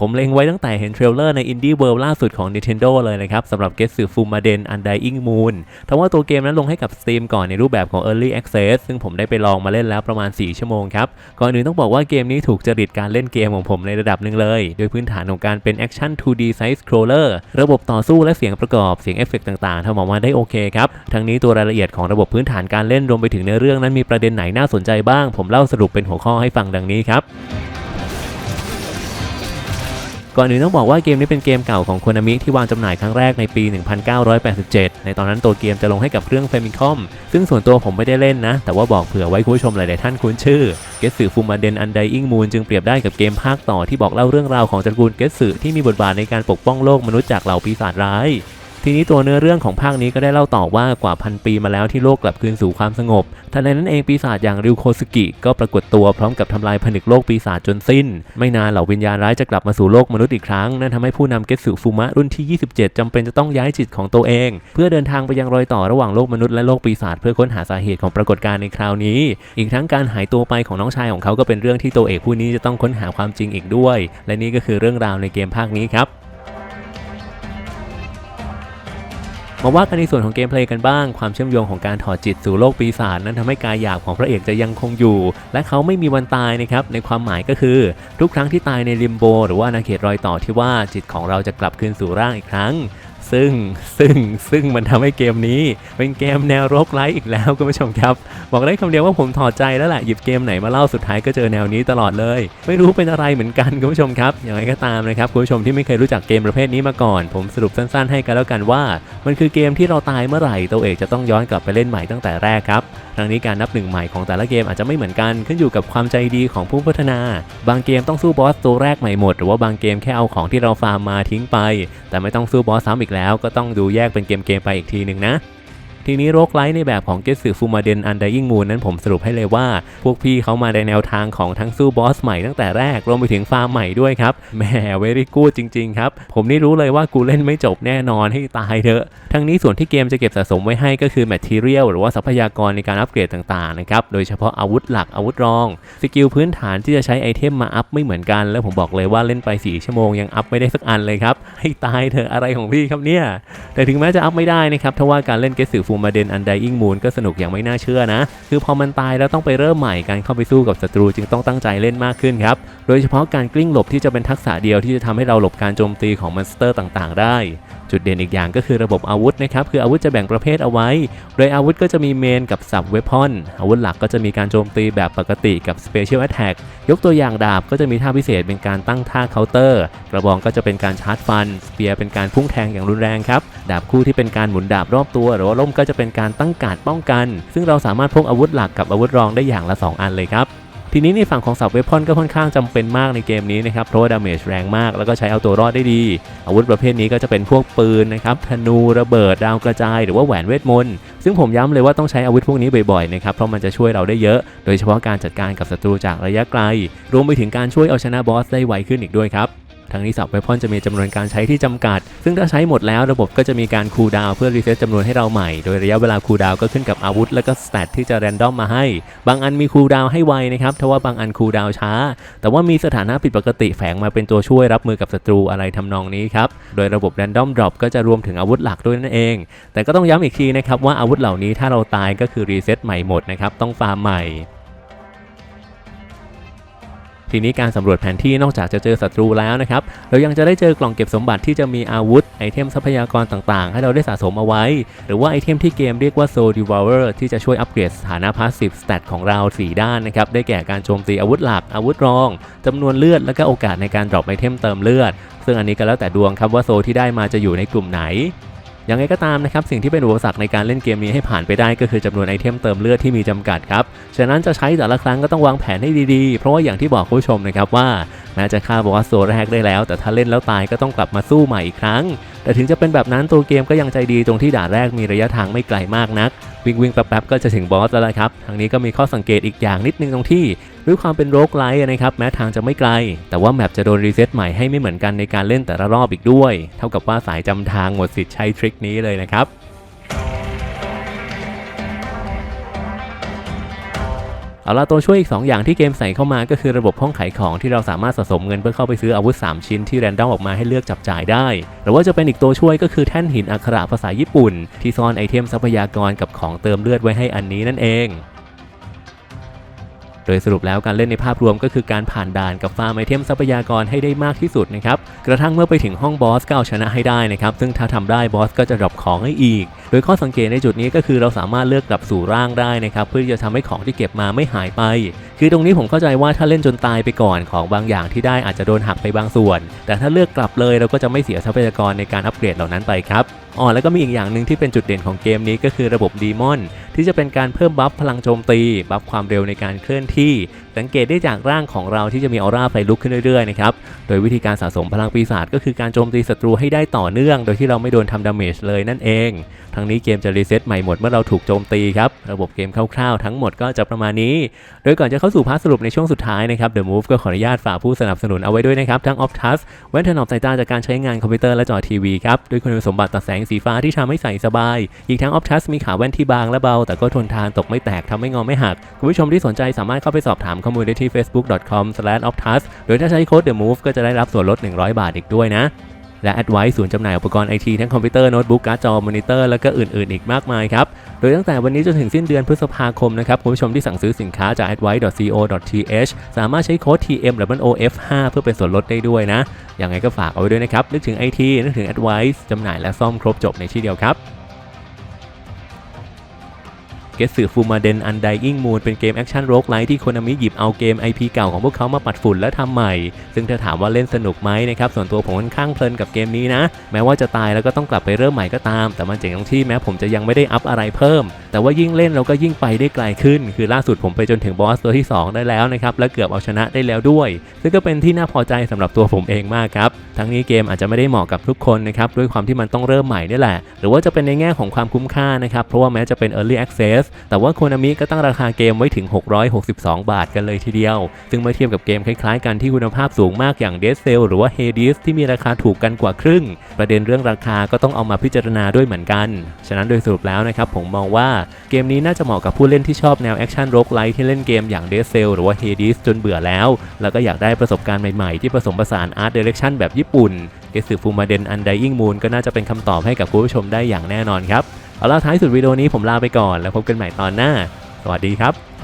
ผมเล็งไว้ตั้งแต่เห็นเทรลเลอร์ใน Indie World ล่าสุดของ Nintendo เลยนะครับสำหรับ Getsu Fumaden Undying Moon ทว่าตัวเกมนั้นลงให้กับ Steam ก่อนในรูปแบบของ Early Access ซึ่งผมได้ไปลองมาเล่นแล้วประมาณ 4 ชั่วโมงครับ ก่อนอื่นต้องบอกว่าเกมนี้ถูกจริตการเล่นเกมของผมในระดับหนึ่งเลย โดยพื้นฐานของการเป็น Action 2D Side Scroller ระบบต่อสู้และเสียงประกอบเสียงเอฟเฟกต์ต่างๆทำออกมาได้โอเคครับทั้งนี้ตัวรายละเอียดของระบบพื้นฐานการเล่นรวมไปถึงในอเรื่องนั้นมีประเด็นไหนน่าสนใจบ้าง ผมเล่าสรุปเป็นหัวข้อให้ฟังดังนี้ครับ ก่อนอื่นต้องบอกว่าเกมนี้เป็นเกมเก่าของคนามิที่วางจำหน่ายครั้งแรกในปี 1987 ในตอนนั้นตัวเกมจะลงให้กับเครื่องเฟมิคอมซึ่งส่วนตัวผมไม่ได้เล่นนะ แต่ว่าบอกเผื่อไว้คุณผู้ชมหลาย ๆ ท่านคุ้นชื่อเกสึฟูมาเดนอันไดอิงมูนจึงเปรียบได้กับเกมภาคต่อที่บอกเล่าเรื่องราวของตระกูลเกสึที่มีบทบาทในการปกป้องโลกมนุษย์จากเหล่าปีศาจร้าย ทีนี้ตัวเนื้อเรื่องของภาคนี้ก็ได้เล่าต่อว่ากว่าพันปีมาแล้วที่โลกกลับคืนสู่ความสงบทันใดนั้นเองปีศาจอย่างริวโคสกิ ก็ปรากฏตัวพร้อมกับทำลายผนึกโลกปีศาจจนสิ้น ไม่นานเหล่าวิญญาณร้ายจะกลับมาสู่โลกมนุษย์อีกครั้ง นั่นทำให้ผู้นำเกสึฟูมะรุ่นที่ 27จำเป็นจะต้องย้ายจิตของตัวเอง เพื่อเดินทางไปยังรอยต่อระหว่างโลกมนุษย์และโลกปีศาจเพื่อค้นหาสาเหตุของปรากฏการณ์ในคราวนี้ อีกทั้งการหายตัวไปของน้องชายของเขาก็เป็นเรื่องที่ตัวเอกผู้นี้จะต้องค้นหาความจริงอีกด้วย และนี่ก็คือเรื่องราวในเกมภาคนี้ครับ มาว่ากันในส่วนของเกมเพลย์กันบ้าง ความเชื่อมโยงของการถอดจิตสู่โลกปีศาจนั้นทำให้กายหยาบของพระเอกจะยังคงอยู่ และเขาไม่มีวันตายนะครับในความหมายก็คือ ทุกครั้งที่ตายในลิมโบ หรือว่าอาณาเขตรอยต่อที่ว่าจิตของเราจะกลับคืนสู่ร่างอีกครั้ง ซึ่งซึ่งซึ่งมันทำให้เกมนี้ เป็นเกมแนวโรกไลท์อีกแล้วคุณผู้ชมครับ บอกได้คำเดียวว่าผมถอดใจแล้วแหละหยิบเกมไหนมาเล่าสุดท้ายก็เจอแนวนี้ตลอดเลย ไม่รู้เป็นอะไรเหมือนกันคุณผู้ชมครับอย่างไรก็ตามนะครับคุณผู้ชมที่ไม่เคยรู้จักเกมประเภทนี้มาก่อน ผมสรุปสั้นๆ ให้กันแล้วกันว่า มันคือเกมที่เราตายเมื่อไหร่ตัวเอกจะต้องย้อนกลับไปเล่นใหม่ตั้งแต่แรกครับทั้งนี้การนับหนึ่งใหม่ของแต่ละเกมอาจจะไม่เหมือนกันขึ้นอยู่กับความใจดีของผู้พัฒนา บางเกมต้องสู้บอสตัวแรกใหม่หมดหรือว่าบางเกมแค่เอาของที่เราฟาร์มมาทิ้งไป แต่ไม่ต้องสู้บอสซ้ำอีกแล้วก็ต้องดูแยกเป็นเกมๆไปอีกทีหนึ่งนะ ทีนี้โรคไลท์ในแบบของเกสึฟูมาเดนอันไดยิงมูนนั้นผมสรุปให้เลยว่า พวกพี่เขามาในแนวทางของทั้งสู้บอสใหม่ตั้งแต่แรกรวมไปถึงฟาร์มใหม่ด้วยครับแหมเวรี่กูดจริงๆครับ ผมนี่รู้เลยว่ากูเล่นไม่จบแน่นอนให้ตายเถอะ ทั้งนี้ส่วนที่เกมจะเก็บสะสมไว้ให้ก็คือแมทเทียลหรือว่าทรัพยากรในการอัปเกรดต่างๆนะครับโดยเฉพาะอาวุธหลักอาวุธรอง สกิลพื้นฐานที่จะใช้ไอเทมมาอัพไม่เหมือนกัน แล้วผมบอกเลยว่าเล่นไป 4 ชั่วโมงยังอัพไม่ได้สักอันเลยครับให้ตายเถอะอะไรของพี่ครับเนี่ยแต่ถึงแม้จะอัพไม่ได้นะครับทว่าการเล่นเกสึฟูมาเดนอันไดอิงมูนก็สนุกอย่างไม่น่าเชื่อนะ คือพอมันตายแล้วต้องไปเริ่มใหม่การเข้าไปสู้กับศัตรูจึงต้องตั้งใจเล่นมากขึ้นครับ โดยเฉพาะการกลิ้งหลบที่จะเป็นทักษะเดียวที่จะทำให้เราหลบการโจมตีของมอนสเตอร์ต่างๆ ได้ จุดเด่นอีกอย่างก็คือระบบอาวุธนะครับ คืออาวุธจะแบ่งประเภทเอาไว้ โดยอาวุธก็จะมีเมนกับสับเวพอนอาวุธหลักก็จะมีการโจมตีแบบปกติกับ Special Attack ยกตัวอย่างดาบก็จะมีท่าพิเศษเป็นการตั้งท่าเคาน์เตอร์ กระบองก็จะเป็นการชาร์จฟัน สเปียร์เป็นการพุ่งแทงอย่างรุนแรงครับ ดาบคู่ที่เป็นการหมุนดาบรอบตัว หรือว่าล่มก็จะเป็นการตั้งการดป้องกัน ซึ่งเราสามารถพกอาวุธหลักกับอาวุธรองได้อย่างละ 2 อันเลยครับ ทีนี้ในฝั่งของสับเวพอนก็ค่อนข้างจำเป็นมากในเกมนี้นะครับเพราะว่าดาเมจแรงมากแล้วก็ใช้เอาตัวรอดได้ดี อาวุธประเภทนี้ก็จะเป็นพวกปืนนะครับธนูระเบิดดาวกระจาย หรือว่าแหวนเวทมนต์ซึ่งผมย้ำเลยว่าต้องใช้อาวุธพวกนี้บ่อยๆนะครับเพราะมันจะช่วยเราได้เยอะ โดยเฉพาะการจัดการกับศัตรูจากระยะไกล รวมไปถึงการช่วยเอาชนะบอสได้ไวขึ้นอีกด้วยครับ ทั้งนี้สับเวพอนจะมีจำนวนการใช้ที่จำกัด ซึ่งถ้าใช้หมดแล้วระบบก็จะมีการคูลดาวเพื่อรีเซ็ตจำนวนให้เราใหม่ โดยระยะเวลาคูลดาวก็ขึ้นกับอาวุธ และก็สเตตที่จะแรนดอมมาให้ บางอันมีคูลดาวให้ไวนะครับทว่าบางอันคูลดาวช้า แต่ว่ามีสถานะผิดปกติแฝงมาเป็นตัวช่วยรับมือกับศัตรูอะไรทำนองนี้ครับ โดยระบบแรนดอมดรอปก็จะรวมถึงอาวุธหลักด้วยนั่นเอง แต่ก็ต้องย้ำอีกทีนะครับว่าอาวุธเหล่านี้ถ้าเราตายก็คือรีเซ็ตใหม่หมดนะครับต้องฟาร์มใหม่ ทีนี้การสำรวจแผนที่นอกจากจะเจอศัตรูแล้วนะครับ เรายังจะได้เจอกล่องเก็บสมบัติที่จะมีอาวุธ ไอเทมทรัพยากรต่างๆ ให้เราได้สะสมเอาไว้ หรือว่าไอเทมที่เกมเรียกว่า Soul Devourer ที่จะช่วยอัปเกรดสถานะ Passive Stat ของเรา 4 ด้านนะครับ ได้แก่การโจมตีอาวุธหลัก อาวุธรองจำนวนเลือด และก็โอกาสในการดรอปไอเทมเติมเลือด ซึ่งอันนี้ก็แล้วแต่ดวงครับว่าโซที่ได้มาจะอยู่ในกลุ่มไหน ยังไงก็ตามนะครับสิ่งที่เป็นอุปสรรคในการเล่นเกมนี้ให้ผ่านไปได้ก็คือจำนวนไอเทมเติมเลือดที่มีจำกัดครับ ฉะนั้นจะใช้แต่ละครั้งก็ต้องวางแผนให้ดีๆ เพราะว่าอย่างที่บอกคุณผู้ชมนะครับว่า แม้จะฆ่าบอสโซแรกได้แล้ว แต่ถ้าเล่นแล้วตายก็ต้องกลับมาสู้ใหม่อีกครั้ง แต่ถึงจะเป็นแบบนั้นตัวเกมก็ยังใจดีตรงที่ด่านแรกมีระยะทางไม่ไกลมากนัก วิ่งวิ่งแป๊บๆก็จะถึงบอสแล้วครับทางนี้ก็มีข้อสังเกตอีกอย่างนิดนึงตรงที่ด้วยความเป็นโรคไลท์นะครับแม้ทางจะไม่ไกล แต่ว่าแมปจะโดนรีเซ็ตใหม่ให้ไม่เหมือนกันในการเล่นแต่ละรอบอีกด้วย เท่ากับว่าสายจำทางหมดสิทธิ์ใช้ทริคนี้เลยนะครับ เอาละตัวช่วยอีก 2 อย่างที่เกมใส่เข้ามาก็คือระบบห้องขายของที่เราสามารถสะสมเงินเพื่อเข้าไปซื้ออาวุธ 3 ชิ้นที่แรนดอมออกมาให้เลือกจับจ่ายได้ หรือว่าจะเป็นอีกตัวช่วยก็คือแท่นหินอักขระภาษาญี่ปุ่น ที่ซ่อนไอเทมทรัพยากรกับของเติมเลือดไว้ให้อันนี้นั่นเองโดยสรุปแล้วการเล่นในภาพรวมก็คือการผ่านด่านกับฟาร์มไอเทมทรัพยากรให้ได้มากที่สุดนะครับ กระทั่งเมื่อไปถึงห้องบอสก็เอาชนะให้ได้นะครับ ซึ่งถ้าทำได้บอสก็จะดรอปของให้อีกโดยข้อสังเกตในจุดนี้ก็คือเราสามารถเลือกกลับสู่ร่างได้นะครับเพื่อที่จะทำให้ของที่เก็บมาไม่หายไป คือตรงนี้ผมเข้าใจว่าถ้าเล่นจนตายไปก่อนของบางอย่างที่ได้อาจจะโดนหักไปบางส่วน แต่ถ้าเลือกกลับเลยเราก็จะไม่เสียทรัพยากรในการอัปเกรดเหล่านั้นไปครับอ๋อแล้วก็มีอีกอย่างหนึ่งที่เป็นจุดเด่นของเกมนี้ก็คือระบบดีมอนที่จะเป็นการเพิ่มบัฟพลังโจมตี บัฟความเร็วในการเคลื่อนที่ สังเกตได้จากร่างของเราที่จะมีออร่าไฟลุกขึ้นเรื่อยๆนะครับโดยวิธีการสะสมพลังปีศาจก็คือการโจมตีศัตรูให้ได้ต่อเนื่อง โดยที่เราไม่โดนทำดาเมจเลยนั่นเองทั้งนี้เกมจะรีเซ็ตใหม่หมดเมื่อเราถูกโจมตีครับ ระบบเกมคร่าวๆทั้งหมดก็จะประมาณนี้ โดยก่อนจะเข้าสู่พาร์ทสรุปในช่วงสุดท้ายนะครับ The Move ก็ขออนุญาตฝากผู้สนับสนุนเอาไว้ด้วยนะครับ ทั้ง Optus แว่นถนอมสายตาจากการใช้งานคอมพิวเตอร์และจอทีวีครับ ด้วยคุณสมบัติตัดแสงสีฟ้าที่ทำให้ใส่สบาย อีกทั้ง Optus มีขาแว่นที่บางและเบา แต่ก็ทนทานตกไม่แตกทำไม่งอไม่หักคุณผู้ชมที่สนใจสามารถเข้าไปสอบถามข้อมูลได้ที่ facebook.com/optus โดยถ้าใช้โค้ด The Move ก็จะได้รับส่วนลด 100 บาทอีกด้วยนะ และ Advice ศูนย์จำหน่ายอุปกรณ์ไอทีทั้งคอมพิวเตอร์โน้ตบุ๊กการ์ดจอมอนิเตอร์แล้วก็อื่นๆ อีกมากมายครับ โดยตั้งแต่วันนี้จนถึงสิ้นเดือนพฤษภาคมนะครับคุณผู้ชมที่สั่งซื้อสินค้าจาก advice.co.th สามารถใช้โค้ด TMWOF5 เพื่อเป็นส่วนลดได้ด้วยนะยังไงก็ฝากเอาไว้ด้วยนะครับนึกถึงไอทีนึกถึง Advice จำหน่ายและซ่อมครบจบในที่เดียวครับ เกสึฟูมาเดนอันไดอิงมูนเป็นเกมแอคชั่นโรกไลท์ที่โคนามิหยิบเอาเกม IP เก่าของพวกเขามาปัดฝุ่นและทำใหม่ ซึ่งถ้าถามว่าเล่นสนุกไหมนะครับ ส่วนตัวผมค่อนข้างเพลินกับเกมนี้นะ แม้ว่าจะตายแล้วก็ต้องกลับไปเริ่มใหม่ก็ตาม แต่มันเจ๋งตรงที่แม้ผมจะยังไม่ได้อัพอะไรเพิ่ม แต่ว่ายิ่งเล่นเราก็ยิ่งไปได้ไกลขึ้น คือล่าสุดผมไปจนถึงบอสตัวที่ 2 ได้แล้วนะครับ และเกือบเอาชนะได้แล้วด้วย ซึ่งก็เป็นที่น่าพอใจสำหรับตัวผมเองมากครับ ทั้งนี้เกมอาจจะไม่ได้เหมาะกับทุกคนนะครับ ด้วยความที่มันต้องเริ่มใหม่นี่แหละ หรือว่าจะเป็นในแง่ของความคุ้มค่านะครับ เพราะว่าแม้จะเป็น Early Access แต่ว่าโคนามิก็ตั้งราคาเกมไว้ถึง 662 บาทกันเลยทีเดียว ซึ่งเมื่อเทียบกับเกมคล้าย ๆ กันที่คุณภาพสูงมากอย่าง Dead Cell หรือว่า Hades ที่มีราคาถูกกันกว่าครึ่ง ประเด็นเรื่องราคาก็ต้องเอามาพิจารณาด้วยเหมือนกัน ฉะนั้นโดยสรุปแล้วนะครับผมมองว่าเกมนี้น่าจะเหมาะกับผู้เล่นที่ชอบแนวแอคชั่นโรกไลท์ที่เล่นเกมอย่าง Dead Cell หรือว่า Hades จนเบื่อแล้ว แล้วก็อยากได้ประสบการณ์ใหม่ๆ ที่ผสมผสานอาร์ตเดเรคชั่นแบบญี่ปุ่นเกสึฟูมาเดนอัน Dying Moon ก็น่าจะเป็นคำตอบให้กับผู้ชมได้อย่างแน่นอนครับเอาล่ะท้ายสุดวิดีโอนี้ผมลาไปก่อนแล้วพบกันใหม่ตอนหน้า สวัสดีครับ